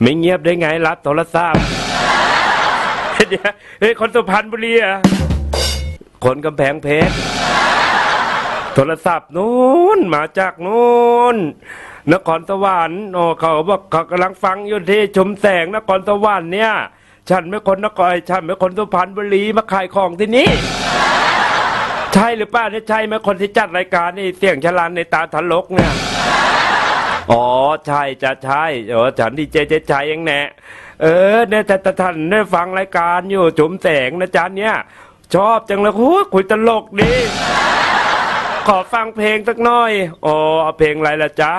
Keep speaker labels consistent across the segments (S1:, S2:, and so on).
S1: ไม่เงียบได้ไงรับโทรศัพท์เดี๋ยวเฮ้ยคนสุพรรณบุรีเหรอะคนกำแพงเพชรโทรศัพท์นู้นมาจากนู้นนครสวรรค์โอ้เขาบอกเขากำลังฟังอยู่ที่ชมแสงนครสวรรค์เนี่ย ฉันไม่คนนครฉันไม่คนสุพรรณบุรีมาขายของที่นี่ใช่หรือปล่าเนี่ยใช่ไหมคนที่จัดรายการนี่เสียงชลันในตาทะลกเนี่ย อ๋อใช่จะใช่เออฉันดีเจเจชัยเองแน่เออเนี่ยแต่ท่านได้ฟังรายการอยู่จุ๋มแสงนะจ๊ะเนี่ย ชอบจังเลยโอ้คุยตลกดีขอฟังเพลงสักหน่อย อ๋อเอาเพลงอะไรล่ะจ๊ะ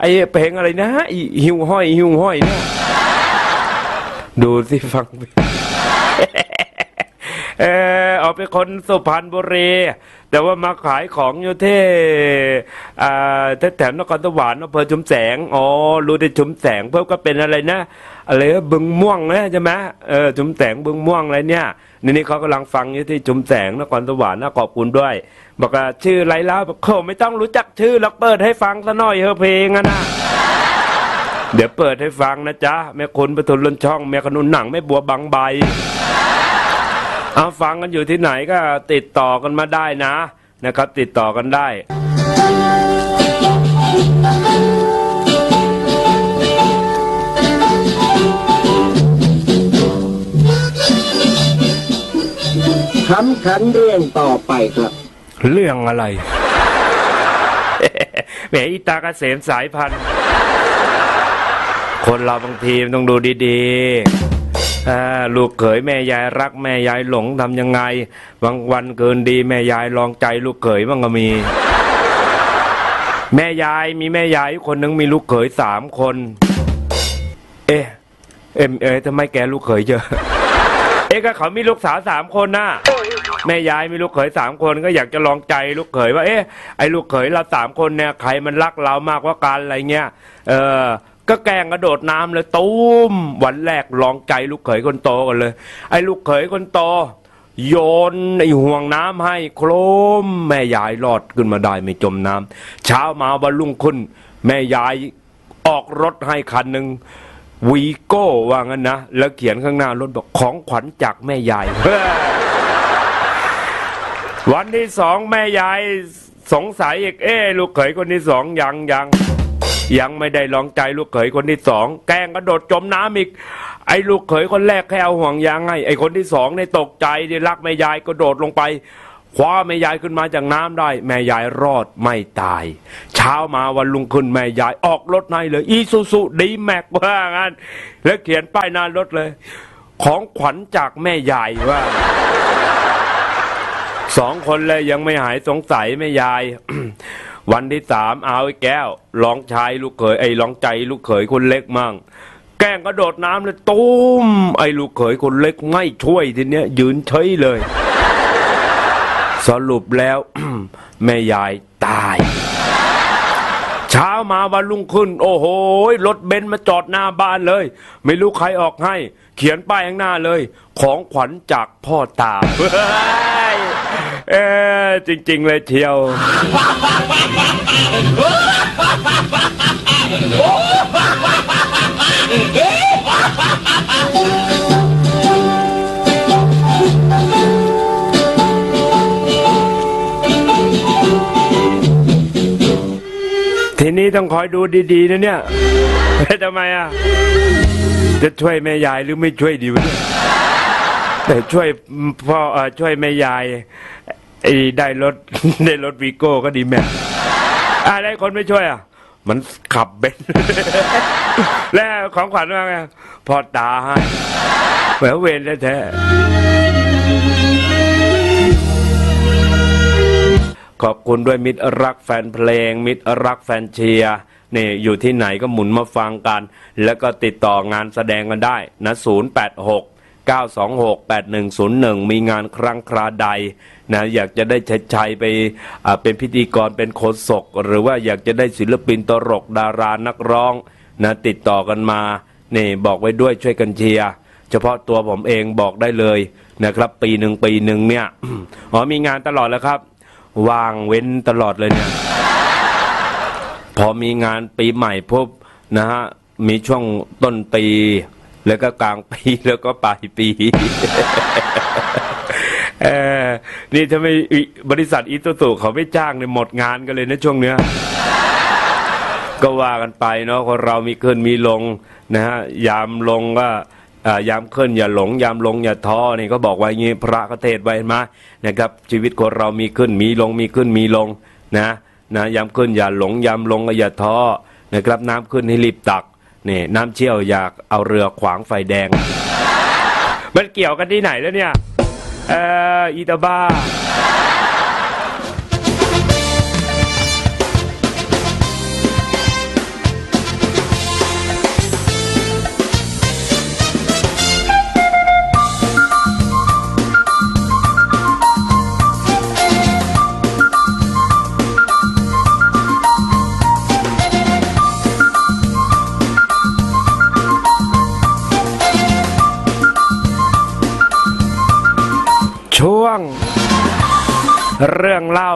S1: ไอเพลงอะไรนะไอ้หิวห้อยหิวห้อยเนี่ย ดูสิฟังเเออเอาเป็นคนสุพรรณบุรี แต่ว่ามาขายของอยู่ที่อ่าแถวนครสวรรค์อำเภอชุมแสงอ๋อรู้ได้ชุมแสงเพิ่มก็เป็นอะไรนะอะไรบึงม่วงนะใช่ไหมเออชุมแสงบึงม่วงอะไรเนี่ยนี่นี่เขากำลังฟังอยู่ที่ชุมแสงนครสวรรค์นะขอบคุณด้วย บอกว่าชื่อไรแล้วบอกเขาไม่ต้องรู้จักชื่อแล้วเปิดให้ฟังซะหน่อยเฮอเพลงอะนะเดี๋ยวเปิดให้ฟังนะจ๊ะแม่คุณประทุนลนช่องแม่ขนุนหนังแม่บัวบางใบ เอาฟังกันอยู่ที่ไหนก็ติดต่อกันมาได้นะนะครับ ติดต่อกันได้
S2: คำขันเรื่องต่อไปครับ
S1: เรื่องอะไร แหมอีตากเกษมสายพันธุ์ คนเราบางทีมันต้องดูดีๆอ่า ลูกเขยแม่ยายรักแม่ยายหลงทำยังไงบางวันเกินดีแม่ยายลองใจลูกเขยบ้างก็มี แม่ยายมีแม่ยายคนหนึ่งมีลูกเขยสามคน เอ๊ะเอ็มเอ๊ะทำไมแกลูกเขยเยอะเอ๊ะก็เขามีลูกสาวสามคนน่ะแม่ยายมีลูกเขยสามคนก็อยากจะลองใจลูกเขยว่า เอ๊ะไอ้ลูกเขยเราสามคนเนี่ยใครมันรักเรามากกว่ากันอะไรเงี้ยเออ ก็แกล้งกระโดดน้ำเลยตุ้มวันแรกลองใจลูกเขยคนโตกันเลย ไอ้ลูกเขยคนโต โยนไอ้ห่วงน้ำให้โครมแม่ยายรอดขึ้นมาได้ไม่จมน้ำเช้ามาวันรุ่งขึ้น แม่ยายออกรถให้คันหนึ่งวีโก้ว่างั้นนะ แล้วเขียนข้างหน้ารถบอกของขวัญจากแม่ยาย วันที่สองแม่ยายสงสัยอีกเอ้ลูกเขยคนที่สองยังยัง ยังไม่ได้ลองใจลูกเขยคนที่สองแกล้งกระโดดจมน้ำอีก ไอ้ลูกเขยคนแรกแค่เอาห่วงยางให้ไอ้คนที่สองในตกใจดิรักแม่ยายกระโดดลงไปคว้าแม่ยายขึ้นมาจากน้ำได้ แม่ยายรอดไม่ตาย เช้ามาวันลุงขึ้นแม่ยายออกรถให้เลย อีซูซูดีแม็กว่างั้นแล้วเขียนป้ายหน้ารถเลย ของขวัญจากแม่ยายว่าสองคนเลยยังไม่หายสงสัยแม่ยาย วันที่สามเอาไอ้แก้วลองชายลูกเขยไอ้ลองใจลูกเขยคนเล็กมั่ง แกล้งกระโดดน้ำเลยตุ้ม ไอ้ลูกเขยคนเล็กไม่ช่วยทีเนี้ย ยืนเฉยเลย สรุปแล้ว แม่ยายตาย เช้ามาวันรุ่งขึ้น โอ้โหรถเบนซ์มาจอดหน้าบ้านเลย ไม่รู้ใครออกให้ เขียนป้ายข้างหน้าเลย ของขวัญจากพ่อตา เออจริง ๆ เลยเชียว ทีนี้ต้องคอยดูดีๆนะเนี่ยทำไมอะ จะช่วยแม่ยายหรือไม่ช่วยดีวะเนี่ยแต่ช่วยพ่อเอ่อช่วยแม่ยาย ไอ้ได้รถ ได้รถวีโก้ก็ดีแม่อะไรคนไม่ช่วยอะ มันขับเบนซ์ แล้วของขวัญว่าไงพ่อตาให้แหววเวรแท้ๆขอบคุณด้วยมิตรรักแฟนเพลง มิตรรักแฟนเชียร์นี่อยู่ที่ไหนก็หมุนมาฟังกัน แล้วก็ติดต่องานแสดงกันได้นะ 086 926 8101 มีงานครั้งคราใด นะอยากจะได้ชัยชัยไปเป็นพิธีกรเป็นโฆษกหรือว่าอยากจะได้ศิลปินตลกดารานักร้องนะติดต่อกันมานี่บอกไว้ด้วยช่วยกันเชียร์เฉพาะตัวผมเองบอกได้เลยนะครับปีหนึ่งปีหนึ่งเนี่ยอ๋อมีงานตลอดแล้วครับว่างเว้นตลอดเลยเนี่ยพอมีงานปีใหม่พบนะฮะมีช่วงต้นปี แล้วก็กลางปีแล้วก็ปลายปี เออนี่ถ้าไม่อิบริษัทอิตุสุเขาไม่จ้างเนี่ยหมดงานกันเลยนะช่วงเนี้ย ก็ว่ากันไปเนาะคนเรามีขึ้นมีลงนะฮะยามลงก็อ่ายามขึ้นอย่าหลง ยามลงอย่าท้อนี่ก็บอกไว้อย่างงี้พระก็เทศน์ไว้เห็นไหมานะครับ ชีวิตคนเรามีขึ้นมีลงมีขึ้นมีลงนะนะยามขึ้นอย่าหลงยามลงก็อย่าท้อนะครับน้ำขึ้นให้รีบตักนี่น้ำเชี่ยวอยากเอาเรือขวางไฟแดง มันเกี่ยวกันที่ไหนแล้วเนี่ย เอออี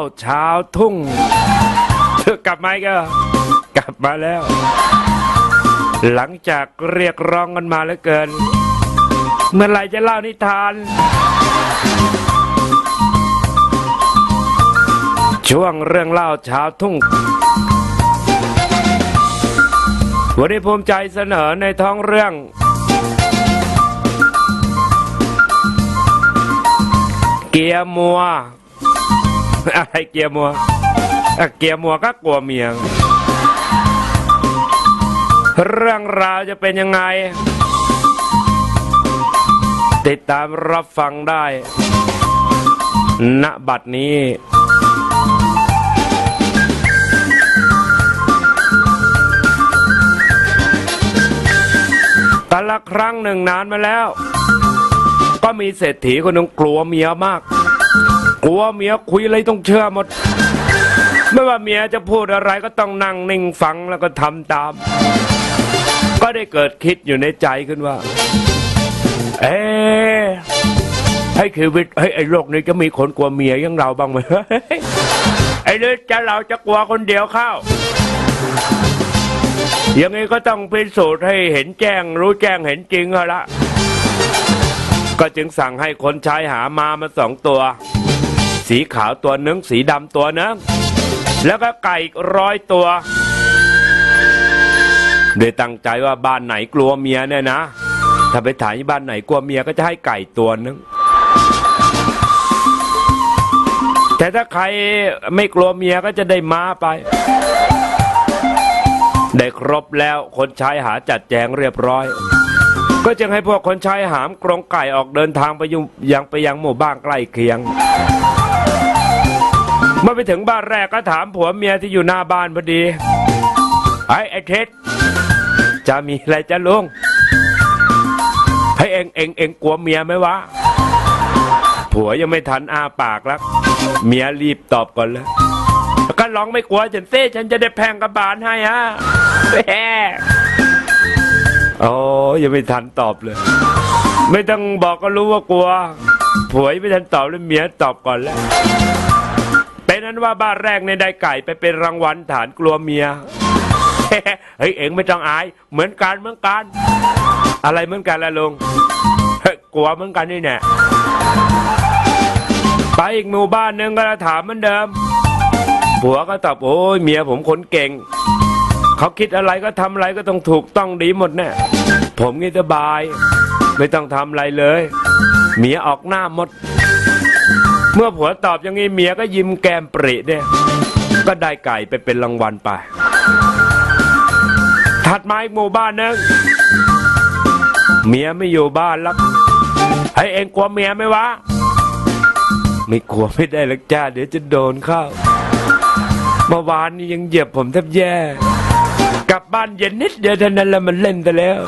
S1: เล่าเช้าทุ่งเธอกลับมาอีก็กลับมาแล้ว หลังจากเรียกร้องกันมาแล้วเกิน เมื่อไหรจะเล่านิทาน ช่วงเรื่องเล่าเช้าทุ่ง วันนี้ภูมิใจเสนอในท้องเรื่อง เกียร์มัว อะไรเกียร์มัวเกียร์มัวก็กลัวเมียง เรื่องราวจะเป็นยังไง ติดตามรับฟังได้ ณ บัดนี้แต่ละครั้งหนึ่งนานมาแล้ว ก็มีเศรษฐีคนหนึ่งกลัวเมียมาก กลัวเมียคุยอะไรต้องเชื่อหมด ไม่ว่าเมียจะพูดอะไรก็ต้องนั่งนิ่งฟังแล้วก็ทำตาม ก็ได้เกิดคิดอยู่ในใจขึ้นว่า เอ๊ให้ชีวิตเฮ้ไอ้โลกนี้จะมีคนกลัวเมียอยังเราบ้างไหมไอ้เรื่อจะเราจะกลัวคนเดียวเข้ายังไงก็ต้องพิสูจน์ให้เห็นแจ้ง รู้แจ้งเห็นจริงเอละก็จึงสั่งให้คนใช้หามามาสองตัว สีขาวตัวนึงสีดำตัวนึงแล้วก็ไก่ร้อยตัว โดยตั้งใจว่าบ้านไหนกลัวเมียเนี่ยนะ ถ้าไปถ่ายที่บ้านไหนกลัวเมียก็จะให้ไก่ตัวหนึง แต่ถ้าใครไม่กลัวเมียก็จะได้ม้าไป ได้ครบแล้วคนใช้หาจัดแจงเรียบร้อยก็จึงให้พวกคนใช้หามกรงไก่ออกเดินทางไปยังไปยังหมู่บ้านใกล้เคียง เมื่อไปถึงบ้านแรกก็ถามผัวเมียที่อยู่หน้าบ้านพอดี ไอ้ไอ้เท็ดจะมีอะไรจะลุงให้เองเองเองกลัวเมียไหมวะ ผัวยังไม่ทันอาปากแล้ว เมียรีบตอบก่อนแล้วก็ลองไม่กลัวฉันเซ่ฉันจะได้แพงกระบาลให้ฮะแหมโอ้ยังไม่ทันตอบเลย ไม่ต้องบอกก็รู้ว่ากลัว ผัวยังไม่ทันตอบเลยเมียตอบก่อนแล้ว นั้นว่าบ้านแรกในได้ไก่ไปเป็นรางวัลฐานกลัวเมีย เฮ้ยเอ็งไม่ต้องอาย เหมือนกันเหมือนกัน อะไรเหมือนกันล่ะลุงเฮ้กลัวเหมือนกันนี่แน่ไปอีกหมู่บ้านหนึงก็ถามเหมือนเดิม ผัวก็ตอบโอ้ยเมียผมคนเก่ง เขาคิดอะไรก็ทำอะไรก็ต้องถูกต้องดีหมดแน่ผมงี้สบาย ไม่ต้องทำอะไรเลย เมียออกหน้าหมด เมื่อผัวตอบอย่างนี้เมียก็ยิ้มแก้มปริเนี่ยก็ได้ไก่ไปเป็นรางวัลไป ถัดมาอีกหมู่บ้านนึงเมียไม่อยู่บ้านแล้วให้เองกลัวเมียไหมวะ ไม่กลัวไม่ได้หรอกจ้า เดี๋ยวจะโดนเข้าเมื่อวานนี้ยังเหยียบผมแทบแย่ กลับบ้านเย็นนิดเดียวเท่านั้นแล้วมันเล่นไปแล้ว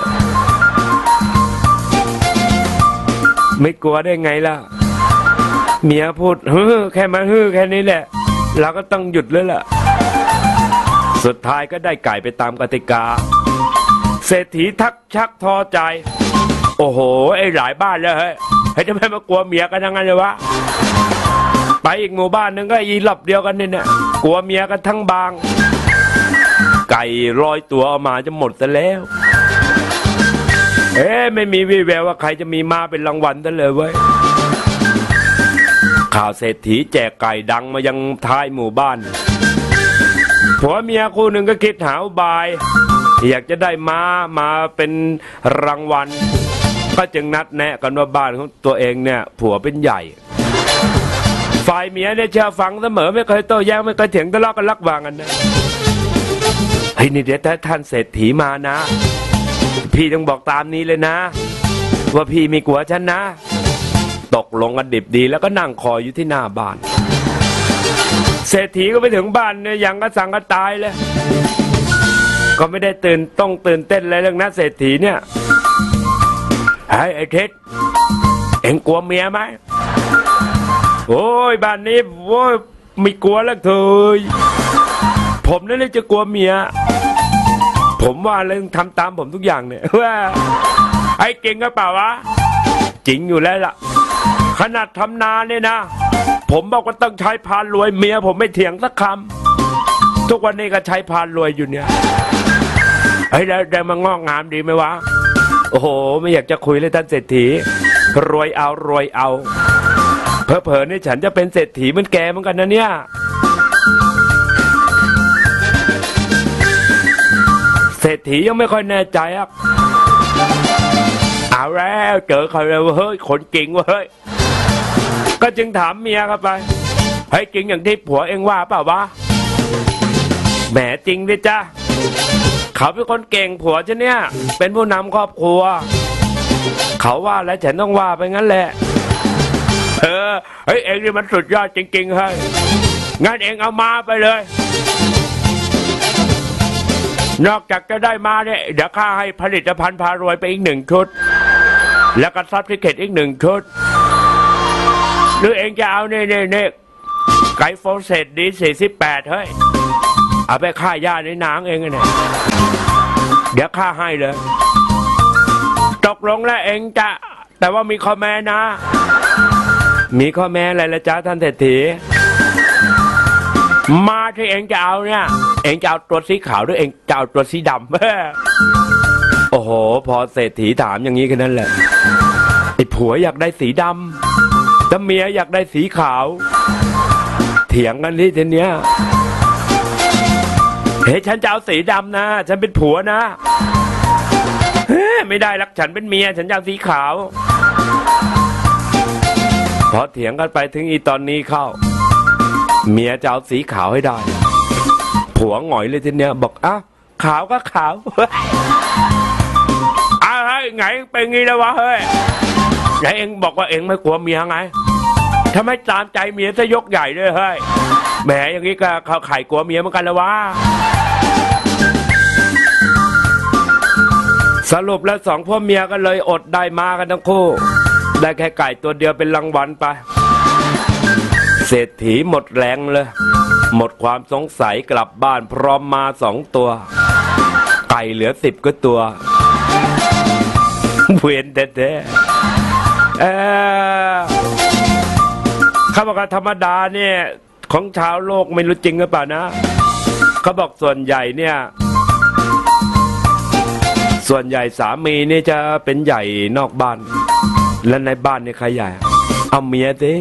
S1: ไม่กลัวได้ไงล่ะ เมียพูดฮือแค่มาฮือแค่นี้แหละ เราก็ต้องหยุดแล้วล่ะ สุดท้ายก็ได้ไก่ไปตามกติกา เศรษฐีทักชักทอใจ โอ้โห ไอ้หลายบ้านแล้วเฮ้ยให้ทำไมมากลัวเมียกันทั้งนั้นเลยวะ ไปอีกหมู่บ้านหนึงก็อีหลับเดียวกันนี่เนี่ยกลัวเมียกันทั้งบาง ไก่ร้อยตัวเอามาจะหมดซะแล้วเอ๊ไม่มีวี่แววว่าใครจะมีมาเป็นรางวัลซะเลยเว้ย ข่าวเศรษฐีแจกไก่ดังมายังท้ายหมู่บ้านผัวเมียคู่หนึ่งก็คิดหาบาย อยากจะได้ม้ามาเป็นรางวัล ก็จึงนัดแนะกันว่าบ้านของตัวเองเนี่ย ผัวเป็นใหญ่ ฝ่ายเมียเนี่ยเชื่อฟังเสมอไม่เคยโต้แย้งไม่เคยเถียงทะเลาะกันรักวางกันนะเฮ้ยนี่เดี๋ยวถ้าท่านเศรษฐีมานะ พี่ต้องบอกตามนี้เลยนะ ว่าพี่มีกัวฉันนะ ตกลงกันดิบดี แล้วก็นั่งคอยอยู่ที่หน้าบ้าน เศรษฐีก็ไปถึงบ้านเนี่ยยังก็สั่งก็ตายเลย ก็ไม่ได้ตื่นต้องตื่นเต้นเลยเรื่องนั้นเศรษฐีเนี่ยไอ้ไอ้เท็ดเอ็งกลัวเมียไหมโอ้ยบ้านนี้โอ้ยไม่กลัวแล้วเถอยผมนั่นเลยจะกลัวเมีย ผมว่าเรื่องทำตามผมทุกอย่างเนี่ยว่าไอ้เก่งก็เปล่าวะจริงอยู่แล้วล่ะ ขนาดทำนาเนี่ยนะ ผมบอกว่าต้องใช้พานรวยเมียผมไม่เถียงสักคำทุกวันนี้ก็ใช้พานรวยอยู่เนี่ยเฮ้ยแล้วได้มางอกงามดีไหมวะ โอ้โห ไม่อยากจะคุยเลยท่านเศรษฐี รวยเอารวยเอาเพอเพอนี่ฉันจะเป็นเศรษฐีเหมือนแกเหมือนกันนะเนี่ยเศรษฐียังไม่ค่อยแน่ใจอะเอาแล้วเจอเขาแล้วเฮ้ยคนเก่งเว้ย ก็จึงถามเมียเข้าไปเฮ้ยจริงอย่างที่ผัวเองว่าเปล่าวะแหมจริงดิจ้ะเขาเป็นคนเก่งผัวฉันเนี่ย เป็นผู้นำครอบครัว เขาว่าแล้วฉันต้องว่าไปงั้นแหละ เออเฮ้ยเองนี่มันสุดยอดจริงๆเฮ้ยงั้นเองเอามาไปเลย นอกจากจะได้มาเนี่ยเดี๋ยวข้าให้ผลิตภัณฑ์พารวยไปอีกหนึ่งชุด แล้วก็ซับทิเกตอีกหนึ่งชุด หรือเองจะเอาเนี่ยเนี่ยเนี่ยไก่โฟเซตดีสี่สิบแปดเฮ้ย เอาไปฆ่าญาติในนางเองเนี่ยเดี๋ยวข้าให้เลย ตกลงแล้วเองจะ แต่ว่ามีข้อแม้นะ มีข้อแม้อะไรละจ๊ะท่านเศรษฐี มาที่เองจะเอาเนี่ย เองจะเอาตัวสีขาวหรือเองจะเอาตัวสีดำโอ้โห พอเศรษฐีถามอย่างนี้แค่นั้นแหละไอ้ผัวอยากได้สีดำ แต่เมียอยากได้สีขาว เถียงกันที่ทีเนี้ยเฮ้ยฉันจะเอาสีดำนะ ฉันเป็นผัวนะเฮ้ไม่ได้ลักฉันเป็นเมีย ฉันจะเอาสีขาว พอเถียงกันไปถึงอีตอนนี้เข้า เมียจะเอาสีขาวให้ได้ ผัวหงอยเลยทีเนี้ยบอกอ้าวขาวก็ขาวอ้าวเฮ้ยไงเป็นงี้แล้ววะเฮ้ยไหนเองบอกว่าเองไม่กลัวเมียไง ทำไมตามใจเมียซะยกใหญ่เลยเฮ้ยแหมอย่างนี้ก็เขาไข่กลัวเมียเหมือนกันแล้ววะสรุปแล้วสองพ่อเมียก็เลยอดได้มากันทั้งคู่ ได้แค่ไก่ตัวเดียวเป็นรางวัลไป เศรษฐีหมดแรงเลย หมดความสงสัยกลับบ้านพร้อมมาสองตัว ไก่เหลือสิบก็ตัว เวียนแท้ๆเออ เขาบอกว่าธรรมดาเนี่ยของชาวโลกไม่รู้จริงหรือเปล่านะ เขาบอกส่วนใหญ่เนี่ย ส่วนใหญ่สามีนี่จะเป็นใหญ่นอกบ้าน และในบ้านนี่ใครใหญ่ เอาเมียสิ